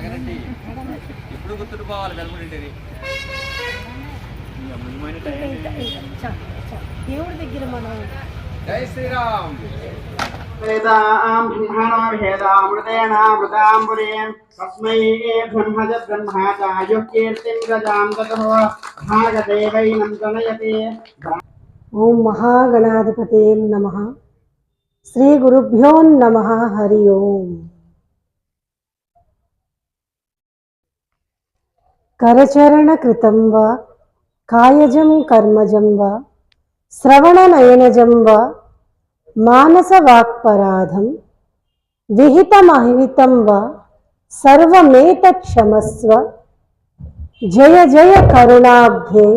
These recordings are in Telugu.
అలాగేనండి. ఎప్పుడు గుర్తుండిపోవాలి వెలమడింటిది దేవుడి దగ్గర మనం జై శ్రీరామ్. తస్మై బ్రహ్మజ బ్రహ్మాచార్య కీర్తిం గజాం గతో భాగదేవైనం జనయతే ఓం మహాగణాధిపతే నమ. శ్రీ గురుభ్యో నమ. హరి ఓం. కరచరణకృతం వా కాయజం కర్మజం వా శ్రవణనయనజం వా మానసవాక్పరాధం విహితమహితం వా సర్వమేతక్షమస్వ జయ జయ కరుణాబ్ధే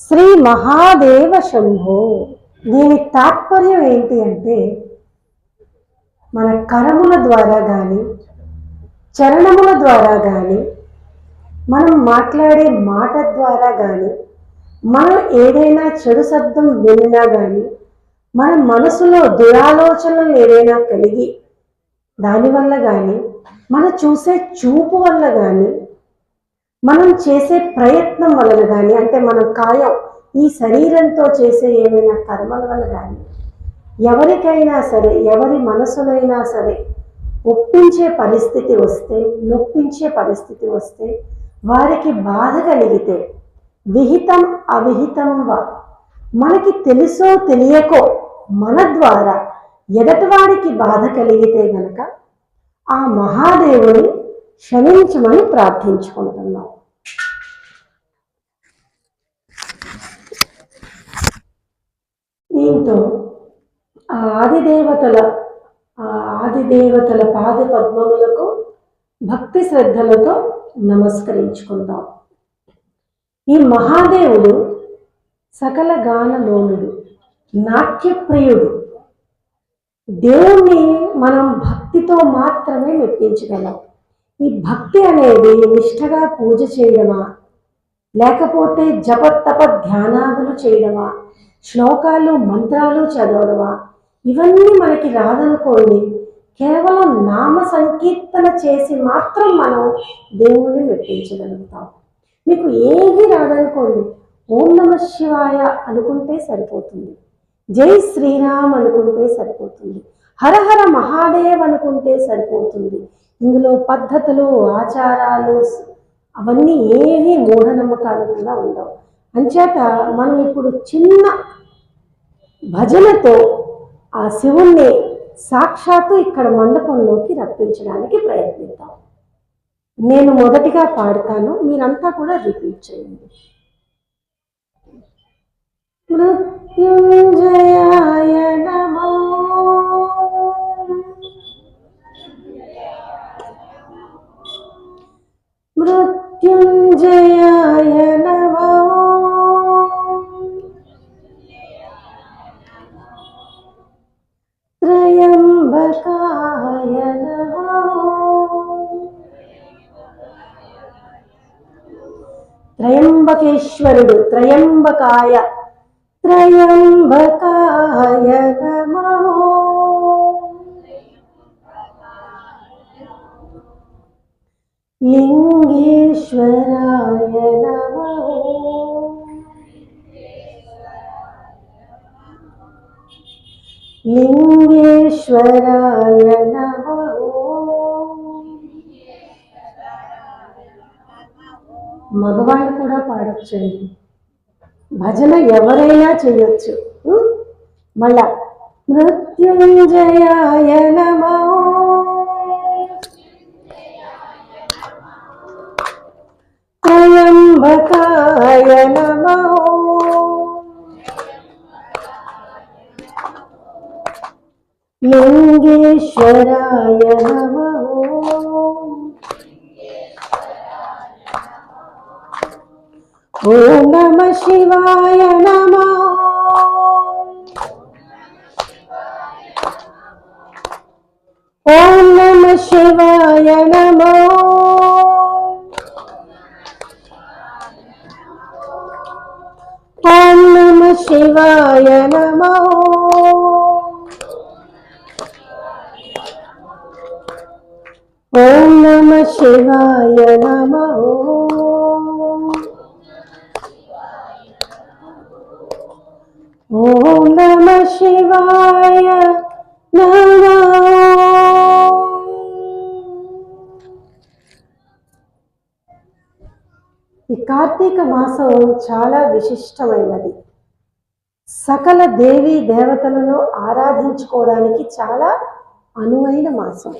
శ్రీ మహాదేవ శంభో దీని తాత్పర్యం ఏంటి అంటే మన కరముల ద్వారా కానీ చరణముల ద్వారా కానీ మనం మాట్లాడే మాట ద్వారా కానీ మనం ఏదైనా చెడు శబ్దం వినినా కానీ మన మనసులో దురాలోచనలు ఏదైనా కలిగి దానివల్ల కానీ మన చూసే చూపు వల్ల కానీ మనం చేసే ప్రయత్నం వలన కానీ అంటే మనం కాయం ఈ శరీరంతో చేసే ఏమైనా కర్మల వల్ల కానీ ఎవరికైనా సరే ఎవరి మనసులైనా సరే ఒప్పించే పరిస్థితి వస్తే నొప్పించే పరిస్థితి వస్తే వారికి బాధ కలిగితే విహితం అవిహితం వా. మనకి తెలుసో తెలియకో మన ద్వారా ఎదటివారికి బాధ కలిగితే గనక ఆ మహాదేవుని క్షమించమని ప్రార్థించుకుంటున్నాం. దీంతో ఆ ఆదిదేవతల ఆ ఆదిదేవతల పాద పద్మములకు భక్తి శ్రద్ధలతో నమస్కరించుకుందాం. ఈ మహాదేవుడు సకల గానలోనుడు నాట్యప్రియుడు. దేవుణ్ణి మనం భక్తితో మాత్రమే మెప్పించగలం. ఈ భక్తి అనేది నిష్ఠగా పూజ చేయడమా? లేకపోతే జప తప ధ్యానాదులు చేయడమా? శ్లోకాలు మంత్రాలు చదవడమా? ఇవన్నీ మనకి రాదనుకోండి కేవలం నామ సంకీర్తన చేసి మాత్రం మనం దేవుణ్ణి మెప్పించగలుగుతాం. మీకు ఏది రాదనుకోండి ఓం నమ శివాయ అనుకుంటే సరిపోతుంది. జై శ్రీరామ్ అనుకుంటే సరిపోతుంది. హరహర మహాదేవ్ అనుకుంటే సరిపోతుంది. ఇందులో పద్ధతులు ఆచారాలు అవన్నీ ఏవి మూఢనమ్మకాలు కూడా ఉండవు. అంచేత మనం ఇప్పుడు చిన్న భజనతో ఆ శివుణ్ణి సాక్షాత్తు ఇక్కడ మండపంలోకి రప్పించడానికి ప్రయత్నిద్దాం. నేను మొదటిగా పాడతాను మీరంతా కూడా రిపీట్ చేయండి. మృత్యుంజయాయ నమో. మృత్యుంజయాయ నమో. త్రయంబకేశ్వరుడు త్రయంబకాయ. త్రయంబకాయ నమో. లింగేశ్వరాయ నమో. లింగేశ్వరాయ నమో. మగవాళ్ళు కూడా పాడొచ్చండి భజన ఎవరైనా చేయొచ్చు. మళ్ళా మృత్యుంజయాయ నమో. త్రయంబకాయ నమో. లింగేశ్వరాయ నమో. ఓం నమ శివాయ నమో ఓం నమ శివాయ నమో ఓం నమ శివాయ నమో ఓం నమ శివాయ శివాయ ఈ కార్తీక మాసం చాలా విశిష్టమైనది. సకల దేవి దేవతలను ఆరాధించుకోవడానికి చాలా అనువైన మాసం.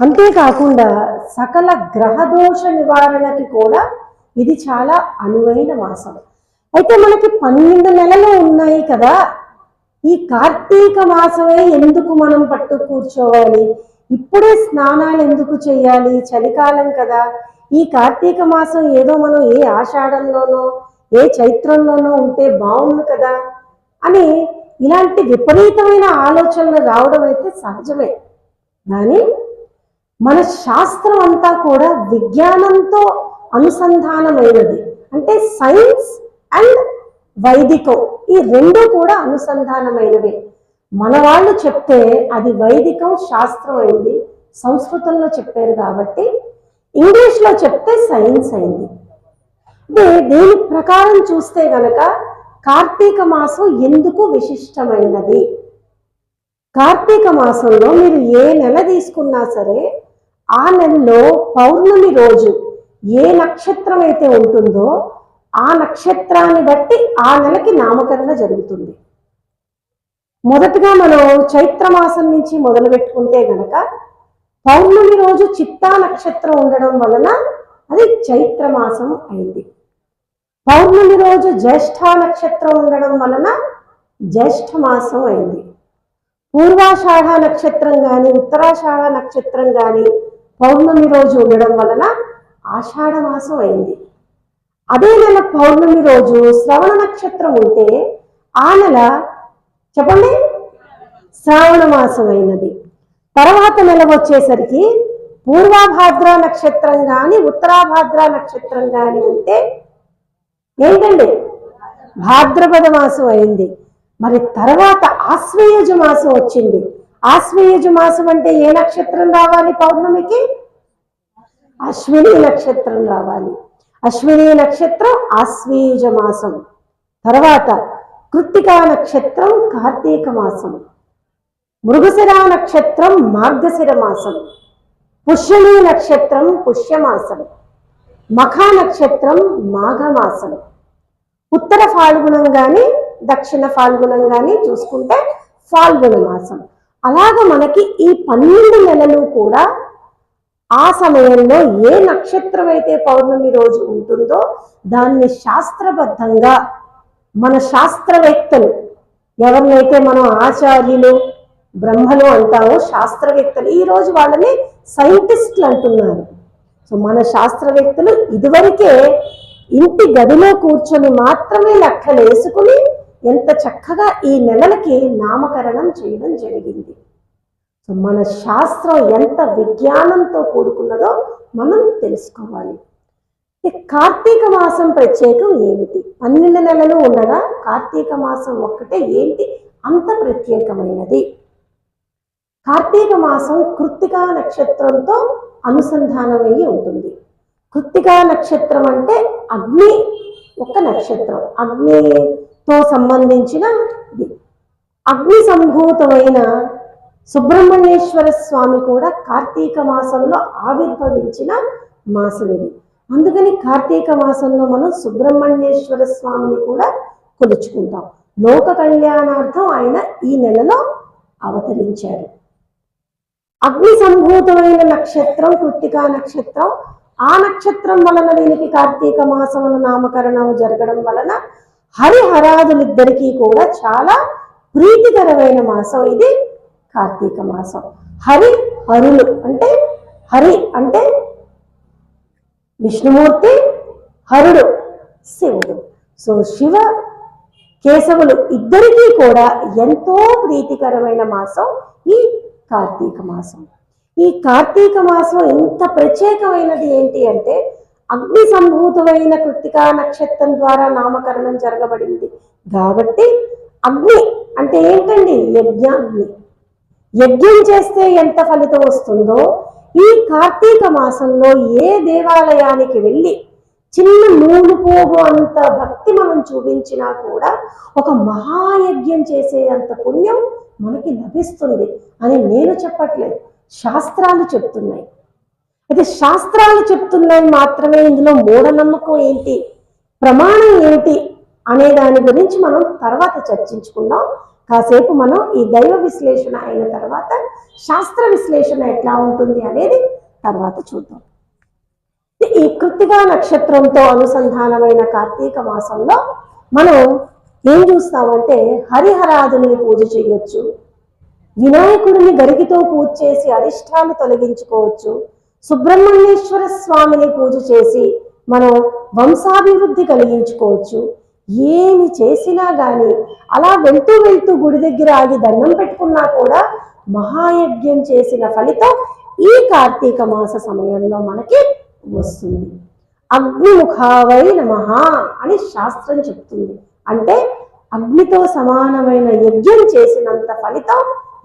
అంతేకాకుండా సకల గ్రహదోష నివారణకి కూడా ఇది చాలా అనువైన మాసం. అయితే మనకి పన్నెండు నెలలు ఉన్నాయి కదా ఈ కార్తీక మాసమే ఎందుకు మనం పట్టు కూర్చోవాలి? ఇప్పుడే స్నానాలు ఎందుకు చేయాలి? చలికాలం కదా. ఈ కార్తీక మాసం ఏదో మనం ఏ ఆషాఢంలోనో ఏ చైత్రంలోనో ఉంటే బాగుండు కదా. అని ఇలాంటి విపరీతమైన ఆలోచనలు రావడం అయితే సహజమే. కానీ మన శాస్త్రం అంతా కూడా విజ్ఞానంతో అనుసంధానమైనది. అంటే సైన్స్ అండ్ వైదికం. ఈ రెండు కూడా అనుసంధానమైనవే. మన వాళ్ళు చెప్తే అది వైదికం శాస్త్రం అయింది సంస్కృతంలో చెప్పారు కాబట్టి ఇంగ్లీష్లో చెప్తే సైన్స్ అయింది. అంటే దీని ప్రకారం చూస్తే గనక కార్తీక మాసం ఎందుకు విశిష్టమైనది? కార్తీక మాసంలో మీరు ఏ నెల తీసుకున్నా సరే ఆ నెలలో పౌర్ణమి రోజు ఏ నక్షత్రం అయితే ఉంటుందో ఆ నక్షత్రాన్ని బట్టి ఆ నెలకి నామకరణ జరుగుతుంది. మొదటగా మనం చైత్రమాసం నుంచి మొదలు పెట్టుకుంటే గనక పౌర్ణమి రోజు చిత్తా నక్షత్రం ఉండడం వలన అది చైత్రమాసం అయింది. పౌర్ణమి రోజు జ్యేష్ఠ నక్షత్రం ఉండడం వలన జ్యేష్ఠ మాసం అయింది. పూర్వాషాఢ నక్షత్రం కానీ ఉత్తరాషాఢ నక్షత్రం కానీ పౌర్ణమి రోజు ఉండడం వలన ఆషాఢ మాసం అయింది. అదే నెల పౌర్ణమి రోజు శ్రవణ నక్షత్రం ఉంటే ఆ నెల చెప్పండి? శ్రావణ మాసం అయినది తర్వాత నెల వచ్చేసరికి పూర్వాభాద్ర నక్షత్రం కానీ ఉత్తరాభాద్ర నక్షత్రం కానీ ఉంటే ఏంటండి? భాద్రపద మాసం అయింది. మరి తర్వాత ఆశ్వయుజ మాసం వచ్చింది. ఆశ్వయుజ మాసం అంటే ఏ నక్షత్రం రావాలి పౌర్ణమికి? అశ్విని నక్షత్రం రావాలి. అశ్విని నక్షత్రం ఆశ్వేజ మాసం. తర్వాత కృత్తికా నక్షత్రం కార్తీక మాసం. మృగశిర నక్షత్రం మార్గశిర మాసం. పుష్యమి నక్షత్రం పుష్యమాసం. మఖా నక్షత్రం మాఘమాసం. ఉత్తర ఫాల్గుణం కానీ దక్షిణ ఫాల్గుణం కానీ చూసుకుంటే ఫాల్గుణ మాసం. అలాగ మనకి ఈ పన్నెండు నెలలు కూడా ఆ సమయంలో ఏ నక్షత్రం అయితే పౌర్ణమి రోజు ఉంటుందో దాన్ని శాస్త్రబద్ధంగా మన శాస్త్రవేత్తలు ఎవరినైతే మనం ఆచార్యులు బ్రహ్మలు అంటామో శాస్త్రవేత్తలు ఈ రోజు వాళ్ళని సైంటిస్టులు అంటున్నారు. సో మన శాస్త్రవేత్తలు ఇదివరకే ఇంటి గదిలో కూర్చొని మాత్రమే లెక్కలు వేసుకుని ఎంత చక్కగా ఈ నెలలకి నామకరణం చేయడం జరిగింది. మన శాస్త్రం ఎంత విజ్ఞానంతో కూడుకున్నదో మనం తెలుసుకోవాలి. కార్తీక మాసం ప్రత్యేకం ఏమిటి? పన్నెండు నెలలు ఉండగా కార్తీక మాసం ఒక్కటే ఏంటి? అంత ప్రత్యేకమైనది. కార్తీక మాసం కృత్తికా నక్షత్రంతో అనుసంధానమయ్యి ఉంటుంది. కృత్తికా నక్షత్రం అంటే అగ్ని ఒక నక్షత్రం. అగ్నితో సంబంధించిన ఇది. అగ్ని సంభూతమైన సుబ్రహ్మణ్యేశ్వర స్వామి కూడా కార్తీక మాసంలో ఆవిర్భవించిన మాసం ఇది అందుకని కార్తీక మాసంలో మనం సుబ్రహ్మణ్యేశ్వర స్వామిని కూడా కొలుచుకుంటాం. లోక కళ్యాణార్థం ఆయన ఈ నెలలో అవతరించారు. అగ్ని సంభూతమైన నక్షత్రం కృత్తికా నక్షత్రం. ఆ నక్షత్రం వలన దీనికి కార్తీక మాసము నామకరణం జరగడం వలన హరిహరాదులిద్దరికీ కూడా చాలా ప్రీతికరమైన మాసం ఇది. కార్తీక మాసం. హరి హరులు అంటే హరి అంటే విష్ణుమూర్తి హరుడు శివుడు. సో శివ కేశవులు ఇద్దరికీ కూడా ఎంతో ప్రీతికరమైన మాసం ఈ కార్తీక మాసం. ఈ కార్తీక మాసం ఎంత ప్రత్యేకమైనది ఏంటి అంటే అగ్ని సంభూతమైన కృతికా నక్షత్రం ద్వారా నామకరణం జరగబడింది. కాబట్టి అగ్ని అంటే ఏంటండి? యజ్ఞాగ్ని. యజ్ఞం చేస్తే ఎంత ఫలితం వస్తుందో ఈ కార్తీక మాసంలో ఏ దేవాలయానికి వెళ్ళి చిన్న నూలు పోగు అంత భక్తి మనం చూపించినా కూడా ఒక మహాయజ్ఞం చేసే అంత పుణ్యం మనకి లభిస్తుంది అని నేను చెప్పట్లేదు. శాస్త్రాలు చెప్తున్నాయి. అయితే శాస్త్రాలు చెప్తున్నాయి మాత్రమే ఇందులో మూఢనమ్మకం ఏంటి? ప్రమాణం ఏంటి? అనే దాని గురించి మనం తర్వాత చర్చించుకుందాం. కాసేపు మనం ఈ దైవ విశ్లేషణ అయిన తర్వాత శాస్త్ర విశ్లేషణ ఎట్లా ఉంటుంది అనేది తర్వాత చూద్దాం. ఈ కృత్తిగా నక్షత్రంతో అనుసంధానమైన కార్తీక మాసంలో మనం ఏం చూస్తామంటే హరిహరాదుని పూజ చేయొచ్చు వినాయకుడిని గరికితో పూజ చేసి అరిష్టాలు తొలగించుకోవచ్చు సుబ్రహ్మణ్యేశ్వర స్వామిని పూజ చేసి మనం వంశాభివృద్ధి కలిగించుకోవచ్చు ఏమి చేసినా కానీ అలా వెళ్తూ వెళ్తూ గుడి దగ్గర ఆగి దండం పెట్టుకున్నా కూడా మహాయజ్ఞం చేసిన ఫలితం ఈ కార్తీక మాస సమయంలో మనకి వస్తుంది. అగ్నిముఖావై నమ అని శాస్త్రం చెప్తుంది. అంటే అగ్నితో సమానమైన యజ్ఞం చేసినంత ఫలితం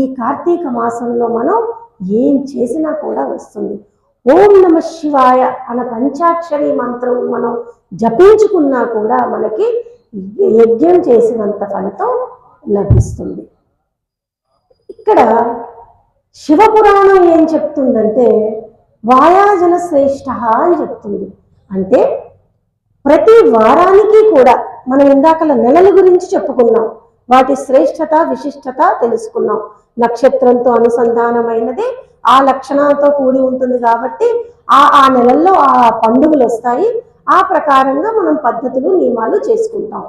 ఈ కార్తీక మాసంలో మనం ఏం చేసినా కూడా వస్తుంది. ఓం నమ శివాయ అన్న పంచాక్షరి మంత్రం మనం జపించుకున్నా కూడా మనకి యజ్ఞం చేసినంత ఫలితం లభిస్తుంది. ఇక్కడ శివపురాణం ఏం చెప్తుందంటే వాయాజన శ్రేష్ఠ అని చెప్తుంది. అంటే ప్రతి వారానికి కూడా మనం ఇందాకల నెలల గురించి చెప్పుకున్నాం. వాటి శ్రేష్టత విశిష్టత తెలుసుకున్నాం. నక్షత్రంతో అనుసంధానమైనది ఆ లక్షణాలతో కూడి ఉంటుంది కాబట్టి ఆ ఆ నెలల్లో ఆ పండుగలు వస్తాయి. ఆ ప్రకారంగా మనం పద్ధతులు నియమాలు చేసుకుంటాం.